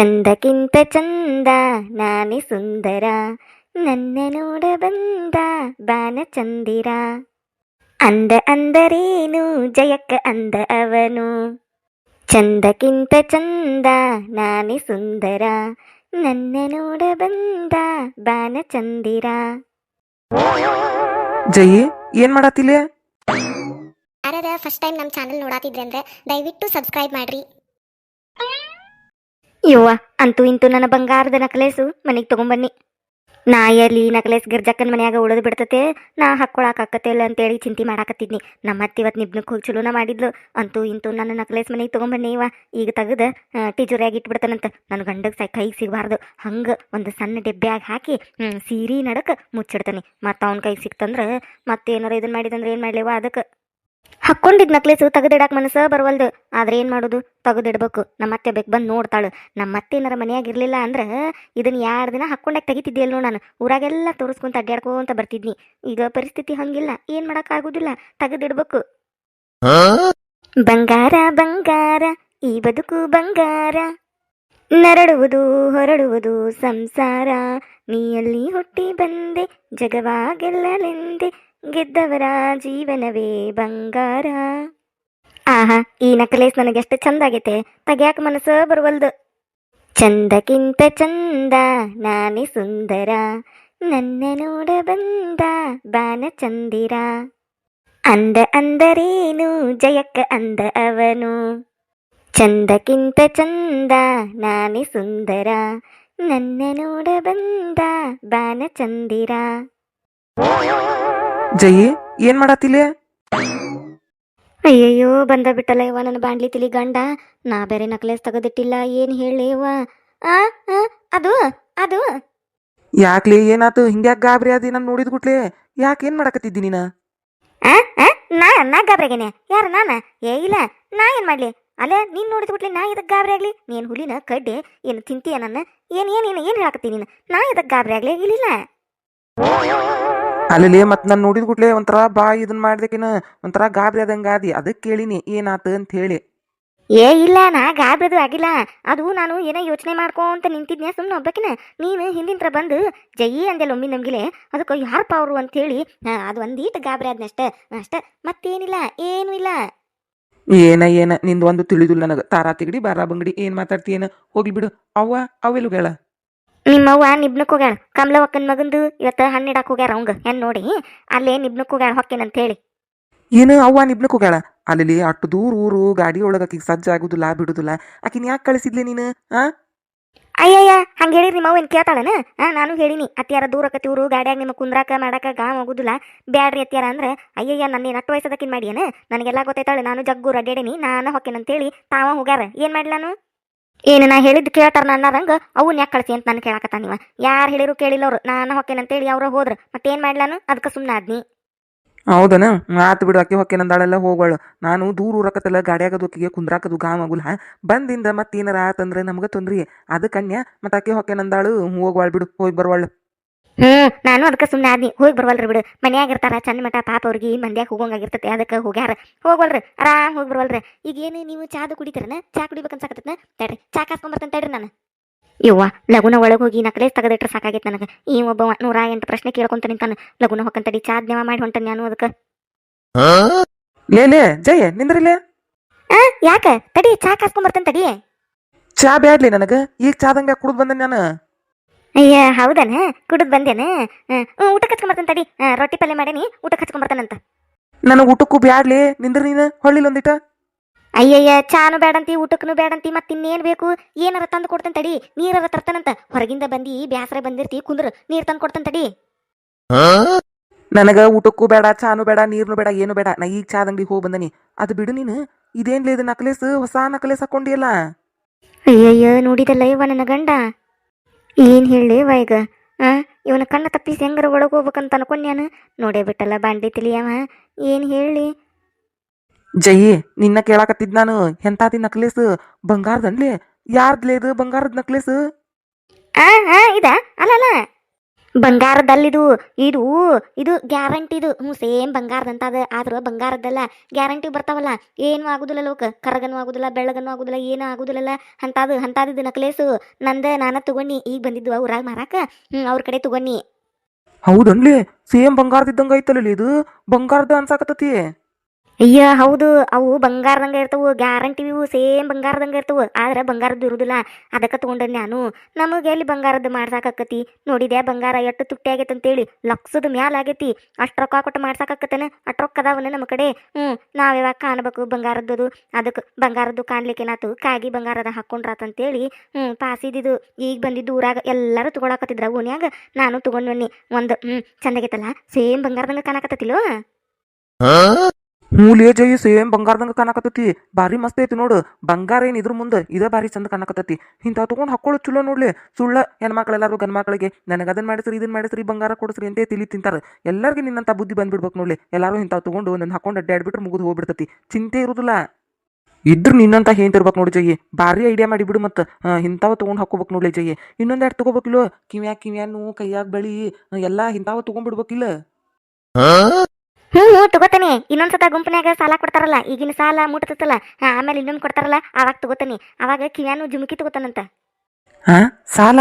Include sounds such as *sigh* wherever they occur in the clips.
ಚಂದಕ್ಕಿಂತ ಚಂದ ನಾನೇ ಸುಂದರ. ನನ್ನ ನೋಡ ಬಂದ ಬಾನ ಚಂದಿರ ಅಂದ ಅಂದರೇನು ಜಯಕ್ಕ ಅಂದ ಅವನು. ಚಂದಕ್ಕಿಂತ ಚಂದ ನಾನೇ ಸುಂದರ. ನನ್ನ ನೋಡ ಬಂದ ಬಾನ ಚಂದಿರ ಜಯಿ ಏನ್ ಮಾಡತ್ತಿಲ್ಲ ಯಾರದ ಫಸ್ಟ್ ಟೈಮ್ ನಮ್ಮ ಚಾನಲ್ ನೋಡಾತಿದ್ರೆ ಅಂದ್ರೆ ದಯವಿಟ್ಟು ಸಬ್ಸ್ಕ್ರೈಬ್ ಮಾಡ್ರಿ. ಯವ್ವ, ಅಂತೂ ಇಂತೂ ನನ್ನ ಬಂಗಾರದ ನಕಲೇಸು ಮನೆಗೆ ನಾ ಎಲ್ಲಿ ನಕಲೇಸ್ ಗಿರ್ಜಕ್ಕನ ಮನ್ಯಾಗ ಉಳಿದು ಬಿಡ್ತತೆ, ನಾ ಇಲ್ಲ ಅಂತೇಳಿ ಚಿಂತೆ ಮಾಡಾಕತ್ತಿದ್ನಿ. ನಮ್ಮ ಅತ್ತಿ ಇವತ್ತು ನಿಬ್ನಕ್ಕೆ ಹೋಗಿ ಚಲೋನ ಮಾಡಿದ್ಲು, ಅಂತೂ ಇಂತೂ ನನ್ನ ನಕಲೇಸ್ ಮನೆಗೆ ತಗೊಂಬನ್ನಿ ಇವ ಈಗ ತೆಗೆದು ಟಿಜುರಿಯಾಗಿ ಇಟ್ಬಿಡ್ತಾನಂತ. ನನ್ನ ಗಂಡಗೆ ಸೈ ಕೈಗೆ ಸಿಗಬಾರ್ದು. ಹಂಗೆ ಒಂದು ಸಣ್ಣ ಡೆಬ್ಬ್ಯಾಗ ಹಾಕಿ ಸೀರೆ ನಡಕ್ಕೆ ಮುಚ್ಚಿಡ್ತಾನೆ. ಮತ್ತು ಅವ್ನ ಕೈಗೆ ಸಿಕ್ತಂದ್ರೆ ಮತ್ತೇನಾರ ಇದನ್ನ ಮಾಡಿದಂದ್ರೆ ಏನು ಮಾಡ್ಲೇವ ಅದಕ್ಕೆ ಹಾಕ್ಕೊಂಡಿದ್ ನಕ್ಲೇಸು ತೆಗೆದಿಡಕ್ಕೆ ಮನಸ ಬರವಲ್ದು. ಆದ್ರೆ ಏನು ಮಾಡೋದು? ತೆಗೆದಿಡ್ಬೇಕು. ನಮ್ಮ ಅತ್ತೆ ಬೇಕು ಬಂದು ನೋಡ್ತಾಳು. ನಮ್ಮ ಅತ್ತೆ ಏನಾರ ಮನ್ಯಾಗ ಇರಲಿಲ್ಲ ಅಂದ್ರೆ ಇದನ್ನ ಯಾರ ದಿನ ಹಾಕೊಂಡಾಗ ತೆಗಿತಿದ್ದಿಲ್ಲ ನೋಡು ನಾನು. ಊರಾಗೆಲ್ಲ ತೋರಿಸ್ಕೊಂತ ಅಡ್ಡಾಡ್ಕೊಂತ ಬರ್ತಿದ್ನಿ. ಈಗ ಪರಿಸ್ಥಿತಿ ಹಂಗಿಲ್ಲ. ಏನು ಮಾಡೋಕ್ಕಾಗೋದಿಲ್ಲ ತೆಗೆದಿಡ್ಬೇಕು. ಬಂಗಾರ ಬಂಗಾರ ಈ ಬದುಕು ಬಂಗಾರ. ನರಡುವುದು ಹೊರಡುವುದು ಸಂಸಾರ. ನೀಯಲ್ಲಿ ಹುಟ್ಟಿ ಬಂದೆ? ಜಗವಾಗೆಲ್ಲಲೆಂದೆ ಗೆದ್ದವರ ಜೀವನವೇ ಬಂಗಾರ. ಆಹಾ, ಈ ನಕಲೇಸ್ ನನಗೆಷ್ಟು ಚಂದ ಆಗೈತೆ. ತೆಗ್ಯಾಕ ಮನಸ್ಸು ಬರುವಲ್ದು. ಚಂದಕ್ಕಿಂತ ಚಂದ, ನಾನೇ ಸುಂದರ. ನನ್ನ ನೋಡ ಬಂದ ಬಾನ ಚಂದಿರ. ಅಂದ ಅಂದರೇನು, ಜಯಕ್ಕ ಅಂದ ಅವನು. ಚಂದಕ್ಕಿಂತ ಚಂದ, ನಾನೇ ಸುಂದರ. ನನ್ನ ನೋಡ ಬಂದ ಬಾನ ಚಂದಿರ. ಜಯಿ ಏನ್ ಮಾಡತ್ತಿಲೆ ಅಯ್ಯಯ್ಯೋ ಬಂದ ಬಿಟ್ಟಲ್ಲ ಇವ ನನ್ನ ಬಾಂಡ್ಲಿ ತಿಳಿ ಗಂಡ. ನಾ ಬೇರೆ ನಕ್ಲೇಸ್ ತಗದಿಟ್ಟಿಲ್ಲ ಏನ್ ಹೇಳಿ ಇವ ಆ ಆ, ಅದು ಅದು. ಯಾಕ್ಲೆ ಏನಾತು? ಹಿಂಗ್ಯಾಕ್ ಗಾಬ್ರಿ ಅದಿ ನಾನು ನೋಡಿದ್ ಗುಟ್ಲೆ? ಯಾಕೆ ಏನ್ ಮಾಡಕತ್ತಿದ್ದಿ ನೀನ? ಆ ಆ, ನಾ ನಾ ಗಾಬ್ರಾಗೇನೆ ಯಾರು ನಾನ? ಏ ಇಲ್ಲ ನಾ ಏನ್ ಮಾಡ್ಲಿ? ಅಲ್ಲ ನೀನ್ ನೋಡಿದ ಬಿಟ್ಲಿ ನಾ ಇದಕ್ ಗಾಬರಿ ಆಗ್ಲಿ? ನೀನ್ ಹುಲಿನ ಕಡ್ಡೆ ಏನು ತಿಂತೀಯ ನನ್ನ? ಏನ್ ಏನ್ ಏನ್ ಏನ್ ಹೇಳಕತ್ತಿ ನೀನು? ನಾ ಇದಕ್ ಗಾಬರಿ ಆಗ್ಲಿ? ಇಲ್ಲಿಲ್ಲ ಅಲ್ಲೇ ಮತ್ ನಾನು ನೋಡಿದ ಕೂಡಲೇ ಒಂಥರ ಬಾ ಇದನ್ ಮಾಡ್ದಕಿನ ಒಂಥರ ಗಾಬ್ರಿ ಆದಂಗ ಆದಿ. ಅದಕ್ ಕೇಳಿನಿ ಏನಾತ ಅಂತ ಹೇಳಿ. ಏ ಇಲ್ಲ ನಾ ಗಾಬ್ರದು ಆಗಿಲ್ಲ. ಅದು ನಾನು ಏನೋ ಯೋಚನೆ ಮಾಡ್ಕೊಂತ ನಿಂತಿದ್ನೆ ಸುಮ್ಮನೆ ಒಬ್ಬಕಿನ? ನೀನು ಹಿಂದಿಂತ್ರ ಬಂದು ಜಯಿ ಅಂದೆಲ್ಲ ಒಮ್ಮೆ ನಮ್ಗಿಲೆ. ಅದಕ್ಕೆ ಯಾರಪ್ಪ ಅವರು ಅಂತೇಳಿ ಹೇಳಿ ಅದು ಒಂದೀಟ ಗಾಬರಿ ಆದ್ನಷ್ಟ. ಅಷ್ಟ ಮತ್ತೇನಿಲ್ಲ ಏನು ಇಲ್ಲ. ಏನ ಏನ ನಿಂದು ಒಂದು ತಿಳಿದಿಲ್ಲ ನನಗೆ. ತಾರಾ ತಿಗಡಿ ಬಾರಾ ಬಂಗಡಿ ಏನ್ ಮಾತಾಡ್ತೀಯೇನ? ಹೋಗ್ಲಿ ಬಿಡು. ಅವ್ವ ಅವೆಲ್ಲುಗಳ ನಿಮ್ಮವ್ವ ನಿಬ್ನಕ್ ಹೋಗ್ಯಾಳ ಕಮಲವಕ್ಕನ ಮಗಂದು ಇವತ್ತು ಹಣ್ಣಿಡಕ್ ಹೋಗ್ಯಾರ ಅವಂಗ. ಏನ್ ನೋಡಿ ಅಲ್ಲೇ ನಿಬ್ನಕ್ ಹೋಗ್ಯಾಳ ಹೊಕ್ಕೇನಂತ ಹೇಳಿ ಏನು ಅವ್ವ ನಿಬ್ನಕ್ ಹೋಗ್ಯಾಳ ಅಲ್ಲಿ ಅಷ್ಟು ದೂರ ಊರು ಗಾಡಿ ಒಳಗ ಆಕಿಗೆ ಸಜ್ಜ ಆಗುದಿಲ್ಲ ಬಿಡುದಿಲ್ಲ. ಆಕಿನ ಯಾಕೆ ಕಳಿಸಿದ್ಲಿ ನೀನು ಆ? ಅಯ್ಯಯ್ಯ ಹಂಗೆ ಹೇಳಿರಿ ನಿಮ್ಮವ್ವ ಏನ್ ಕೇಳ್ತಾಳನ? ಹಾಂ ನಾನು ಹೇಳಿನಿ ಅತ್ಯಾರ ದೂರ ಆಕತಿ ಊರು ಗಾಡಿಯಾಗ ನಿಮಗೆ ಕುಂದ್ರಾಕ ಮಾಡಾಕ ಗಾಮ್ ಹೋಗುದಿಲ್ಲ ಬ್ಯಾಡ್ರಿ ಅತ್ಯಾರ ಅಂದ್ರೆ ಅಯ್ಯಯ್ಯ ನನ್ನ ನಟ್ಟು ವಯಸ್ಸದಕ್ಕಿನ್ ಮಾಡ್ಯಾನ? ನನಗೆಲ್ಲ ಗೊತ್ತೈತಾಳೆ ನಾನು ಜಗ್ಗು ಅಡ್ಡಾಡೇನಿ ನಾನು ಹೊಕ್ಕೇನಂತೇಳಿ ತಾವ ಹೋಗ್ಯಾರ. ಏನ್ ಮಾಡ್ಲಿ ನಾನು? ಏನು ನಾ ಹೇಳಿದ್ದು ಕೇಳ್ತಾರ ನನ್ನರಂಗ ಅವು ಯಾಕೆ ಕಳಿಸಿ ಅಂತ ನಾನು ಕೇಳಕತ್ತ ನೀವ ಯಾರು ಹೇಳಿರು ಕೇಳಿಲ್ಲವ್ರು. ನಾನು ಹೊಕ್ಕೇನಂತೇಳಿ ಅವ್ರ ಹೋದ್ರ. ಮತ್ತೇನು ಮಾಡ್ಲಾನು ಅದಕ್ಕೆ ಸುಮ್ಮನೆ ಆದ್ನಿ. ಹೌದನ? ಆತು ಬಿಡು, ಅಕ್ಕಿ ಹೊಕ್ಕೆ ನಂದಾಳೆಲ್ಲ ಹೋಗೋಳು ನಾನು ದೂರ ಊರಕತ್ತಲ್ಲ ಗಾಡಿಯಾಗದು ಅಕ್ಕಿಗೆ ಕುಂದ್ರಾಕದು ಗಾಮಗುಲ್ ಹಾ? ಬಂದಿಂದ ಮತ್ತೇನಾರ ಆತಂದ್ರೆ ನಮ್ಗ ತೊಂದ್ರಿ. ಅದಕ್ಕನ್ಯ ಮತ್ತ ಆಕೆ ಹೊಕ್ಕೆನಂದಾಳು ಹೋಗ್ವಾಳ್ ಬಿಡು, ಹೋಗಿ ಬರ್ವಾಳು. ಹ್ಮ್ ನಾನು ಅದಕ್ಕೆ ಸುಮ್ಮನೆ ಆದ್ನಿ. ಹೋಗಿ ಬರ್ವಲ್ರಿ ಬಿಡು. ಮನ್ಯಾಗ ಇರ್ತಾರ ಚಂದ ಮಠ ಪಾಪ ಅವ್ರಿಗೆ ಮಂದ್ಯಾಗ ಹೋಗಂಗಾಗಿರ್ತೈತೆ ಅದಕ್ಕೆ ಹೋಗ್ಯಾರ. ಹೋಗ್ವಲ್ರಿ ಆರಾಮ್ ಹೋಗಿ ಬರ್ವಲ್ರಿ. ಈಗ ಏನು ನೀವು ಚಾದು ಕುಡಿತೀರನ? ಚಾ ಕುಡಿಬೇಕನ್ಸಾಕತ್ತೈತೆ ತಡ್ರಿ ಚಾ ಕಾಸ್ಕೊಂಬರ್ತೇನೆ ತಡ್ರಿ ನಾನು. ಯವ್ವ ಲಗುನ ಒಳಗೆ ಹೋಗಿ ನಕಲೆ ತೆಗೆದಿಟ್ರೆ ಸಾಕಾಗೈತೆ ನನಗೆ. ಈ ಒಬ್ಬ ನೂರ ಎಂಟು ಪ್ರಶ್ನೆ ಕೇಳ್ಕೊಂತ ನಿಂತಾನ. ಲಗುನ ಹೊಕ್ಕಂತಡಿ ಚಾ ಜ್ಞಾವ ಮಾಡಿ ಹೊಂಟ ನಾನು ಅದಕ್ಕೆ. ಏನೇ ಜಯ ನಿಂದ್ರಿಲೆ ಆ ಯಾಕ? ತಡಿ ಚಾ ಕಾಸ್ಕೊಂಬರ್ತೇನೆ ತಡಿ. ಚಾ ಬ್ಯಾಡ್ಲಿ ನನಗ. ಈಗ ಚಾದಂಗ ಕುಡಿದು ಬಂದ ನಾನು. ಅಯ್ಯ ಹೌದನ? ಕುಡಿದ್ ಬಂದೇನ? ಊಟ ಊಟಕ್ಕೆ ಹಚ್ಕೊಂಬರ್ತೇನೆ ತಡಿ ರೊಟ್ಟಿ ಪಲ್ಯ ಮಾಡೇನಿ ಊಟಕ್ಕೆ ಕಚ್ಕೊಂಬರ್ತಾನಂತ. ನನಗ ಊಟಕ್ಕೂ ಬ್ಯಾಡ್ಲಿ ನಿಂದ್ರ ನೀನು ಹೊಳ್ಳಿಲ್ ಒಂದಿಟ. ಅಯ್ಯಯ್ಯ ಚಾನು ಬೇಡಂತಿ ಊಟಕ್ಕೂ ಬೇಡಂತಿ ಮತ್ತೆ ಇನ್ನೇನ್ ಬೇಕು? ಏನಾರ ತಂದು ಕೊಡ್ತಾನ ತಡಿ. ನೀರಾರ ತರ್ತಾನಂತ. ಹೊರಗಿಂದ ಬಂದಿ ಬ್ಯಾಸರ ಬಂದಿರ್ತಿ ಕುಂದ್ರ ನೀರ್ ತಂದು ಕೊಡ್ತಾನ ತಡಿ. ನನಗ ಊಟಕ್ಕೂ ಬೇಡ ಚಾನು ಬೇಡ ನೀರ್ನು ಬೇಡ ಏನು ಬೇಡ ನಾ ಈಗ ಚಾ ಅಂಗಡಿ ಹೋಗಿ ಬಂದನಿ. ಅದು ಬಿಡು ನೀನು. ಇದೇನ್ಲೇ ಇದು ನಕ್ಲೇಸ್ ಹೊಸ ನಕ್ಲೇಸ್ ಹಾಕೊಂಡಿಯಲ್ಲ? ಅಯ್ಯಯ್ಯ ನೋಡಿದಲ್ಲ ಇವ ನನ್ನ ಗಂಡ. ಏನ್ ಹೇಳಿ ವೈಗ? ಈಗ ಆ ಇವನ ಕಣ್ಣ ತಪ್ಪಿಸಿ ಹೆಂಗಾರ ಒಳಗೆ ಹೋಗ್ಬೇಕಂತ ಅನ್ಕೊಂಡ್ಯಾನ? ನೋಡೇ ಬಿಟ್ಟಲ್ಲ ಬಾಂಡಿ ತಿಳಿಯವ ಏನ್ ಹೇಳಿ? ಜಯಿ ನಿನ್ನ ಕೇಳಾಕತ್ತಿದ್ ನಾನು ಎಂತಾದಿ ನಕ್ಲೇಸ್? ಬಂಗಾರದನ್ಲಿ ಯಾರ್ದ್ಲೇ ಇದು ಬಂಗಾರದ ನಕ್ಲೇಸ್? ಆ ಆ ಇದ? ಅಲ್ಲ ಅಲ್ಲ. ಬಂಗಾರದಲ್ಲಿದು, ಇದು ಇದು ಗ್ಯಾರಂಟಿದು ಹ್ಞೂ, ಸೇಮ್ ಬಂಗಾರದಂತ ಅದ. ಆದ್ರೆ ಬಂಗಾರದ್ದಲ್ಲ, ಗ್ಯಾರಂಟಿ ಬರ್ತಾವಲ್ಲ. ಏನು ಆಗುದಿಲ್ಲ ಲೋಕ. ಕರಗನು ಆಗುದಿಲ್ಲ, ಬೆಳ್ಳಗನು ಆಗುದಿಲ್ಲ, ಏನು ಆಗುದಿಲ್ಲಲ್ಲ ಅಂತಾದು ಅಂತಾದ ನಕ್ಲೇಸು. ನಂದ, ನಾನ ತಗೊಂಡಿ, ಈಗ ಬಂದಿದ್ದು ಊರಾಗ ಮಾರಾಕ. ಹ್ಞೂ, ಅವ್ರ ಕಡೆ ತಗೊಂಡಿ. ಹೌದನ್ಲಿ? ಸೇಮ್ ಬಂಗಾರದಿದ್ದಂಗ ಐತಲ್ಲ ಇದು? ಬಂಗಾರದ ಅನ್ಸಾಕತ್ತತಿ. ಅಯ್ಯ, ಹೌದು. ಅವು ಬಂಗಾರದಂಗ ಇರ್ತವು, ಗ್ಯಾರಂಟಿ ಇವು, ಸೇಮ್ ಬಂಗಾರದಂಗ ಇರ್ತವು. ಆದ್ರೆ ಬಂಗಾರದ್ದು ಇರುದಿಲ್ಲ ಅದಕ್ಕೆ ತಗೊಂಡೆ ನಾನು ನಮಗೆ ಎಲ್ಲಿ ಬಂಗಾರದ್ದು ಮಾಡ್ಸಾಕತಿ ನೋಡಿದೆ ಬಂಗಾರ ಎಷ್ಟು ತುಟ್ಟಿ ಆಗೈತೆ ಅಂತೇಳಿ. ಲಕ್ಷದ ಮ್ಯಾಲ ಆಗೈತಿ. ಅಷ್ಟು ರೊಕ್ಕ ಕೊಟ್ಟು ಮಾಡ್ಸಾಕತ್ತೇನೆ ಅಷ್ಟು ರೊಕ್ಕ ಅದಾವನ ನಮ್ಮ ಕಡೆ? ಹ್ಞೂ ನಾವು ಯಾವಾಗ ಕಾಣಬೇಕು ಬಂಗಾರದ್ದು ಅದಕ್ಕೆ ಬಂಗಾರದ್ದು ಕಾಣ್ಲಿಕ್ಕೇನಾತು ಕಾಗಿ ಬಂಗಾರದ ಹಾಕೊಂಡ್ರಾತಂತೇಳಿ ಹ್ಞೂ ಪಾಸಿದಿದು. ಈಗ ಬಂದಿದ್ದು ಊರಾಗ ಎಲ್ಲರೂ ತಗೊಳಕತ್ತಿದ್ರ ಓನ್ಯಾಗ ನಾನು ತಗೊಂಡ್ಬನ್ನಿ ಒಂದು ಹ್ಞೂ ಚಂದಾಗೈತಲ್ಲ? ಸೇಮ್ ಬಂಗಾರದಂಗ ಕಾಣಕತ್ತತಿಲ್ಲೋ ಮೂಲೆ ಜೈ ಸೇಮ್ ಬಂಗಾರದಂಗ ಕಾಣಕತ್ತತಿ. ಬಾರಿ ಮಸ್ತ್ ಐತಿ ನೋಡು. ಬಂಗಾರ ಏನ್ ಇದ್ರ ಮುಂದೆ ಇದ ಬಾರಿ ಚಂದ ಕಾಣಕತ್ತತಿ. ಇಂಥ ತಗೊಂಡ್ ಹಾಕೊಳ್ಳೋ ಚಲೋ ನೋಡ್ಲಿ. ಸುಳ್ಳ ಹೆಣ್ಮಕ್ಳೆಲ್ಲಾರು ಗಂಡ ಮಕ್ಕಳಿಗೆ ನನಗೆ ಅದನ್ ಮಾಡಿಸ್ರಿ ಇದನ್ನ ಮಾಡಿಸ್ರಿ, ಬಂಗಾರ ಕೊಡಿಸ್ರಿ ಅಂತೇ ತಿಳಿ ತಿಂತಾರ. ಎಲ್ಲರಿಗೂ ನಿನ್ನಂತ ಬುದ್ಧಿ ಬಂದ್ಬಿಡ್ಬೇಕು ನೋಡ್ಲಿ. ಎಲ್ಲಾರು ಇಂಥವು ತೊಗೊಂಡು ನನ್ನ ಹಾಕೊಂಡು ಅಡ್ಡಾಡ್ಬಿಟ್ರೆ ಮುಗಿದು ಹೋಗ್ಬಿಡ್ತತಿ. ಚಿಂತೆ ಇರೋದಿಲ್ಲ. ಇದ್ರ ನಿನ್ನಂತ ಹೇಂತಿರ್ಬೇಕು ನೋಡಿ ಜಯಿ. ಭಾರಿ ಐಡಿಯಾ ಮಾಡಿಬಿಡು ಮತ್ತೆ. ಇಂಥವ ತೊಗೊಂಡು ಹಾಕೋಬೇಕು ನೋಡ್ಲಿ ಜಯ್ಯಿ ಇನ್ನೊಂದು ಎರಡು ತೊಗೋಬೇಕಿಲ್ಲೋ? ಕಿವ್ಯಾಗ ಕಿವ್ಯಾನು ಕೈಯಾಗ ಬಳಿ ಎಲ್ಲ ಇಂಥವ ತೊಗೊಂಡ್ಬಿಡ್ಬೇಕಿಲ್ಲ. ಹ್ಞೂ ಹ್ಞೂ ತಗೋತಾನೆ. ಇನ್ನೊಂದ್ಸತ ಗುಂಪನ್ಯಾಗ ಸಾಲ ಕೊಡ್ತಾರಲ್ಲ, ಈಗಿನ ಸಾಲ ಮುಟ್ತತ್ತಲ್ಲ ಆಮೇಲೆ ಇನ್ನೊಂದು ಕೊಡ್ತಾರಲ್ಲ ಅವಾಗ ತಗೋತಾನೆ. ಅವಾಗ ಕಿವ್ಯಾನು ಜುಮುಕಿ ತಗೋತಾನಂತ. ಹಾ, ಸಾಲ?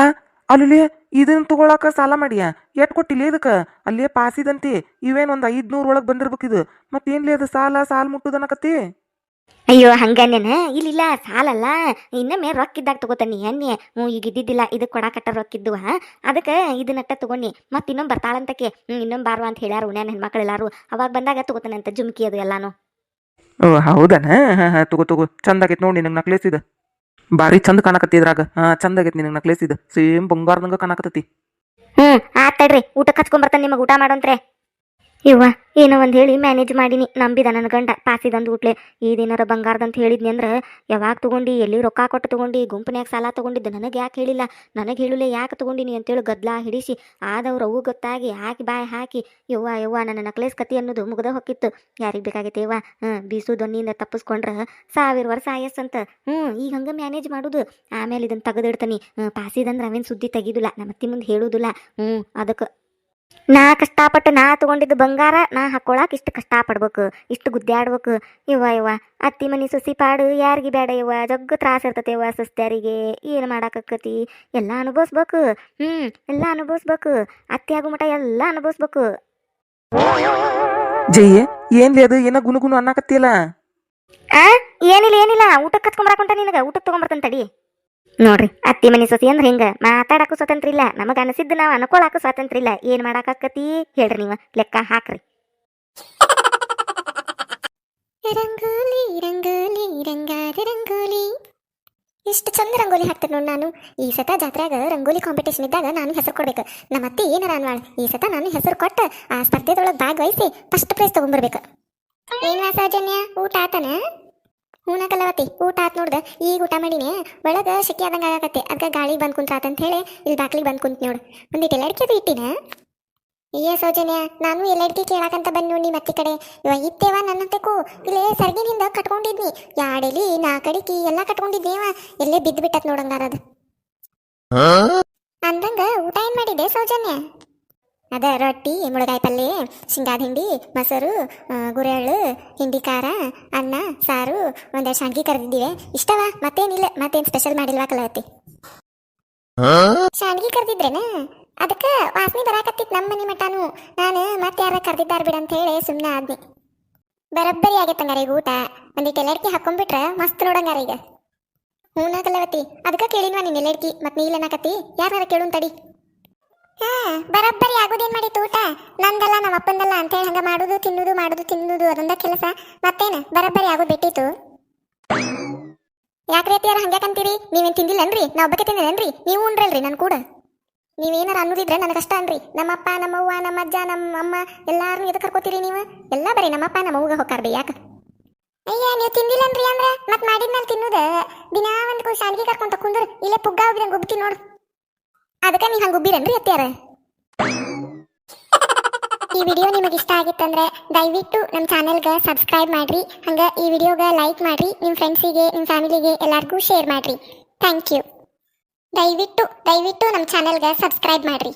ಅಲ್ಲಿ ಇದನ್ನ ತಗೊಳಕ ಸಾಲ ಮಾಡಿಯ? ಎಟ್ ಕೊಟ್ಟಿಲ್ಲ ಇದಕ್ಕೆ? ಅಲ್ಲೇ ಪಾಸಿದಂತಿ, ಇವೇನ್ ಒಂದ್ ಐದ್ನೂರ್ ಒಳಗ್ ಬಂದಿರ್ಬೇಕಿದು. ಮತ್ತೇನ್ಲಿ ಅದು ಸಾಲ ಸಾಲ ಮುಟ್ಟುದನಕತಿ ಅಯ್ಯೋ ಹಂಗನ್ನೇನ ಇಲ್ಲಿಲ್ಲ ಸಾಲಲ್ಲ. ಇನ್ನೊಮ್ಮೆ ರೊಕ್ಕ ಇದ್ದಾಗ ತಗೋತಾನೆ ಎಣ್ಣೆ. ಹ್ಞೂ ಈಗ ಇದ್ದಿದ್ದಿಲ್ಲ ಇದಕ್ಕೆ ಕೊಡಾಕಟ್ಟ ರೊಕ್ಕ ಹಾಂ? ಅದಕ್ಕೆ ಇದನ್ನಟ್ಟ ತಗೊಂಡಿ ಮತ್ತೆ ಇನ್ನೊಂದು ಬರ್ತಾಳಂತಕ್ಕೆ ಹ್ಞೂ ಇನ್ನೊಮ್ಮೆ ಬಾರುವ ಅಂತ ಹೇಳ್ಯಾರು ಉಣ್ಯಾನ ಹೆಣ್ಮಕ್ಳು ಎಲ್ಲಾರು. ಅವಾಗ ಬಂದಾಗ ತಗೋತಾನಂತ ಜುಮ್ಕಿ ಅದು ಎಲ್ಲಾನು. ಓ ಹೌದನ? ಹಾ ಹಾ ತಗೋ ತಗೋ. ಚಂದ ಆಗೈತೆ ನೋಡಿ ನಿನಗೆ ನಕ್ಲೇಸ್ ಇದು ಭಾರಿ ಚಂದ ಕಾಣಕತ್ತಿ ಇದ್ರಾಗ. ಹಾಂ ಚಂದ ಆಗೈತೆ ನಿನಗೆ ನಕ್ಲೇಸ್ ಇದು ಸೇಮ್ ಬಂಗಾರದಂಗ ಕಾಣಕತ್ತತಿ. ಹ್ಞೂ ಆತ್ ತಡ್ರಿ ಊಟಕ್ಕೆ ಹಚ್ಕೊಂಬರ್ತಾನೆ ನಿಮಗೆ ಊಟ ಮಾಡೋಂತ್ರೆ. ಇವ್ವ, ಏನೋ ಒಂದು ಹೇಳಿ ಮ್ಯಾನೇಜ್ ಮಾಡೀನಿ. ನಂಬಿದ ನನ್ನ ಗಂಡ. ಪಾಸಿದಂದು ಊಟ್ಲೆ. ಈ ದಿನಾರ ಬಂಗಾರದಂತ ಹೇಳಿದ್ನಿ ಅಂದ್ರೆ, ಯಾವಾಗ ತಗೊಂಡಿ, ಎಲ್ಲಿ ರೊಕ್ಕ ಕೊಟ್ಟು ತಗೊಂಡು, ಗುಂಪನ್ಯಾಗ ಸಾಲ ತಗೊಂಡಿದ್ದು ನನಗೆ ಯಾಕೆ ಹೇಳಿಲ್ಲ? ನನಗೆ ಹೇಳಿಲ್ಲ ಯಾಕೆ ತಗೊಂಡಿನಿ ಅಂತೇಳಿ ಗದ್ಲ ಹಿಡಿಸಿ, ಆದವ್ರು ಅವು ಗೊತ್ತಾಗಿ ಹಾಕಿ ಬಾಯ್ ಹಾಕಿ, ಯವ್ವ ಯವ್ವ, ನನ್ನ ನಕ್ಲೇಸ್ ಕತಿ ಅನ್ನೋದು ಮುಗ್ದ ಹೊಕ್ಕಿತ್ತು ಯಾರಿಗೆ ಬೇಕಾಗೈತೆ ಯವ್ವಾ? ಹ್ಞೂ ಬೀಸು ದೊನ್ನಿಯಿಂದ ತಪ್ಪಿಸ್ಕೊಂಡ್ರೆ ಸಾವಿರ ವರ್ಷ ಆಯಸ್ಸಂತ ಹ್ಞೂ ಈಗ ಹಂಗೆ ಮ್ಯಾನೇಜ್ ಮಾಡೋದು. ಆಮೇಲೆ ಇದನ್ನು ತೆಗೆದಿಡ್ತಾನೆ. ಪಾಸಿದಂದ್ರೆ ಅವೇನು ಸುದ್ದಿ ತೆಗೀದಿಲ್ಲ. ನಮ್ಮ ಅತ್ತಿ ಮುಂದೆ ಹೇಳೋದಿಲ್ಲ. ಹ್ಞೂ ಅದಕ್ಕೆ ನಾ ಕಷ್ಟಪಟ್ಟು ನಾ ತಗೊಂಡಿದ್ದು ಬಂಗಾರ ನಾ ಹಾಕೊಳಕ್ ಇಷ್ಟು ಪಡ್ಬೇಕು ಇಷ್ಟು ಗುದ್ದಾಡ್ಬೇಕು. ಇವ್ವ ಇವ ಅತ್ತಿ ಮನಿ ಸುಸಿ ಪಾಡು ಯಾರಿಗೆ ಬೇಡ ಇವ ಜಗ್ಗು ತ್ರಾಸ ಇರ್ತತೆ ಇವ ಸುಸ್ತಾರಿಗೆ ಏನು ಮಾಡಾಕಕ್ಕತಿ ಎಲ್ಲ ಅನುಭವಿಸ್ಬೇಕು. ಹ್ಞೂ ಎಲ್ಲ ಅನುಭವಿಸ್ಬೇಕು. ಅತ್ತಿ ಆಗೋ ಮಟ ಎಲ್ಲ ಅನುಭವಿಸ್ಬೇಕು. ಜಯ್ಯ ಏನ್ಲಿ ಅದು? ಏನ ಗುನುಗುನು ಅನ್ನಕತ್ತಿಯಲ್ಲ? ಆ? ಏನಿಲ್ಲ ಏನಿಲ್ಲ. ಊಟಕ್ಕೆ ಹಚ್ಕೊಂಬರಾಕೊಂಟ ನಿನಗೆ. ಊಟಕ್ಕೆ ತಗೊಂಬರ್ತಾನೆ ತಡಿ. ನೋಡ್ರಿ, ಅತ್ತಿ ಮನೆ ಸೊಸಿ ಅಂದ್ರೆ ಹಿಂಗ, ಮಾತಾಡಕ್ಕೂ ಸ್ವತಂತ್ರ ಇಲ್ಲ, ನಮಗ ಅನಿಸಿದ್ದು ನಾವು ಅನ್ಕೊಳಕ್ಕೂ ಸ್ವಾತಂತ್ರ್ಯ ಇಲ್ಲ, ಏನು ಮಾಡಾಕಕ್ಕತಿ ಹೇಳ್ರಿ ನೀವು, ಲೆಕ್ಕ ಹಾಕ್ರಿ. ರಂಗೋಲಿ ರಂಗೋಲಿ, ರಂಗಾದ ರಂಗೋಲಿ. ಎಷ್ಟು ಚಂದ ರಂಗೋಲಿ ಹಾಕ್ತೇನೆ ನೋಡಿ ನಾನು. ಈ ಸತ ಜಾತ್ರೆಯಾಗ ರಂಗೋಲಿ ಕಾಂಪಿಟೇಷನ್ ಇದ್ದಾಗ ನಾನು ಹೆಸರು ಕೊಡ್ಬೇಕು. ನಮ್ಮ ಅತ್ತೆ ಏನಾರ ಅನ್ವಾಳ, ಈ ಸತ ನಾನು ಹೆಸರು ಕೊಟ್ಟು, ಆ ಸ್ಪರ್ಧೆದೊಳಗೆ ಭಾಗವಹಿಸಿ ಫಸ್ಟ್ ಪ್ರೈಸ್ ತಗೊಂಡ್ಬರ್ಬೇಕು ಏನ್ ಸೌಜನ್ಯ ಊಟ ಆತನ? ಹೂನ ಊಟ ಆತ್ ನೋಡ್ದ ಈಗ ಊಟ ಮಾಡಿನಿ. ಒಳಗ ಶೆಕೆ ಆದಂಗ ಆಗಕತ್ತೆ. ಅದಕ್ಕೆ ಗಾಳಿ ಬಂದ್ ಕುಂತ್ರಾತ ಅಂತ ಹೇಳಿ ಇಲ್ಲಿ ಬಾಕ್ಲಿಗೆ ಬಂದ್ ಕುಂತ್ ನೋಡು. ಒಂದಿಟ್ಟು ಎಲ್ಲಡ್ಕೆ ಅದು ಇಟ್ಟಿನ? ಏ ಸೌಜನ್ಯ ನಾನು ಎಲ್ಲಡ್ಕೆ ಕೇಳಾಕಂತ ಬಂದ್ ನೋಡಿ ಮತ್ತೆ ಕಡೆ. ಇವ ಇತ್ತೇವ ನನ್ನಂತೆಕು. ಇಲ್ಲೇ ಸರ್ಗಿನಿಂದ ಕಟ್ಕೊಂಡಿದ್ನಿ. ಯಾಡೆಲಿ ನಾಕಡಿಕಿ ಎಲ್ಲ ಕಟ್ಕೊಂಡಿದ್ದೇವ ಎಲ್ಲೇ ಬಿದ್ದು ಬಿಟ್ಟತ್ ನೋಡಂಗಾರ ಅದು. ಅಂದಂಗ ಊಟ ಏನ್ ಮಾಡಿದೆ ಸೌಜನ್ಯ? ಅದ ರೊಟ್ಟಿ, ಮುಳಗಾಯಿ ಪಲ್ಯ ಶೇಂಗಾದ ಹಿಂಡಿ ಮೊಸರು ಗುರೆಳ್ಳು, ಹಿಂಡಿ ಖಾರ, ಅನ್ನ, ಸಾರು ಒಂದೆರಡು ಶಾಂಗಿ ಕರೆದಿದ್ದೀವಿ. ಇಷ್ಟವ? ಮತ್ತೇನಿಲ್ಲ. ಮತ್ತೇನ್ ಸ್ಪೆಷಲ್ ಮಾಡಿಲ್ವಾ ಕಲವತ್ತಿ ಶಾಂಡ್ಗಿ ಕರೆದಿದ್ರೇನ? ಅದಕ್ಕೆ ವಾಸನೆ ಬರಾಕತ್ತಿತ್ತು ನಮ್ಮ ಮನೆ ಮಟಾನು ನಾನು ಮತ್ತೆ ಯಾರ ಕರೆದಿದ್ದಾರ ಬಿಡ ಅಂತ ಹೇಳಿ ಸುಮ್ಮನೆ ಆದ್ನಿ. ಬರಬ್ಬರಿ ಆಗೈತಂಗಾರ ಈಗ ಊಟ. ಒಂದಿಟ್ಟು ಎಲ್ಲಡ್ಕಿ ಹಾಕೊಂಡ್ಬಿಟ್ರೆ ಮಸ್ತ್ ನೋಡಂಗಾರ ಈಗ. ಹ್ಞೂ ಕಲವತಿ. ಅದಕ್ಕೆ ಕೇಳಿನ್ವಾ ನೀನ್ ಎಲ್ಲಡ್ಕಿ ಮತ್ತೆ ನೀ ಇಲ್ಲನಾಕತಿ ಯಾರ ಕೇಳು ತಡಿ. ಹಾ ಬರಬ್ಬರಿ ಆಗೋದೇನ್ ಮಾಡಿ ತೋಟ? ನಂದಲ್ಲ ನಮ್ಮ ಅಪ್ಪಂದಲ್ಲ ಅಂತ ಹೇಳಿ ಹಂಗ ಮಾಡುದು, ತಿನ್ನುದು ಮಾಡುದು, ತಿನ್ನುದು ಅದೊಂದ ಕೆಲಸ. ಮತ್ತೇನ? ಬರಬ್ಬರಿ ಆಗೋ ಬಿಟ್ಟಿತ್ತು. ಯಾಕ್ರಿ ಅತ್ತಿಯಾರ ಹಂಗ್ಯಾಕಂತೀರಿ ನೀವೇನ್ ತಿಂದಿಲ್ಲನ್ರಿ? ನಾ ಒಬ್ಬಕ್ಕೆ ತಿಂದಿಲ್ಲನ್ರಿ ನೀವು ಉಂಡ್ರಲ್ರಿ ನನ್ ಕೂಡ. ನೀವೇನಾರ ಅನ್ನೋದಿದ್ರೆ ನನಗೆ ಕಷ್ಟ ಅನ್ರಿ. ನಮ್ಮಪ್ಪ, ನಮ್ಮವ್ವ ನಮ್ಮ ಅಜ್ಜ ನಮ್ಮ ಅಮ್ಮ ಎಲ್ಲಾರು ಎದಕ್ಕೆ ಕರ್ಕೋತೀರಿ ನೀವು? ಎಲ್ಲ ಬರೀ ನಮ್ಮಪ್ಪ ನಮ್ಮವ್ಗ ಅವ್ಗ ಯಾಕೆ? ಅಯ್ಯ, ನೀವು ತಿಂದಿಲ್ಲನ್ರಿ ಅಂದ್ರ ಮತ್ತೆ ಮಾಡಿದ್ಮೇಲೆ ತಿನ್ನುದ. ದಿನಾ ಒಂದ್ ಶಾಂಡಿಗೆ ಕರ್ಕೊಂತ ಕುಂದ್ರ, ಇಲ್ಲೇ ಪುಗ್ಗ ಹೋಗಿದಂಗ ಗುಬ್ತಿ ನೋಡು. ಅದಕ್ಕೆ ನೀವು ಹಂಗೆ ಗುಬ್ಬಿರನ್ರಿ ಅತ್ಯಾರ *laughs* ಈ ವಿಡಿಯೋ ನಿಮಗೆ ಇಷ್ಟ ಆಗಿತ್ತಂದ್ರೆ ದಯವಿಟ್ಟು ನಮ್ಮ ಚಾನೆಲ್ಗೆ ಸಬ್ಸ್ಕ್ರೈಬ್ ಮಾಡ್ರಿ ಹಂಗ ಈ ವಿಡಿಯೋಗೆ ಲೈಕ್ ಮಾಡ್ರಿ ನಿಮ್ಮ ಫ್ರೆಂಡ್ಸಿಗೆ ನಿಮ್ಮ ಫ್ಯಾಮಿಲಿಗೆ ಎಲ್ಲರಿಗೂ ಶೇರ್ ಮಾಡ್ರಿ. Thank you. ದಯವಿಟ್ಟು ದಯವಿಟ್ಟು ನಮ್ಮ ಚಾನೆಲ್ಗೆ ಸಬ್ಸ್ಕ್ರೈಬ್ ಮಾಡ್ರಿ.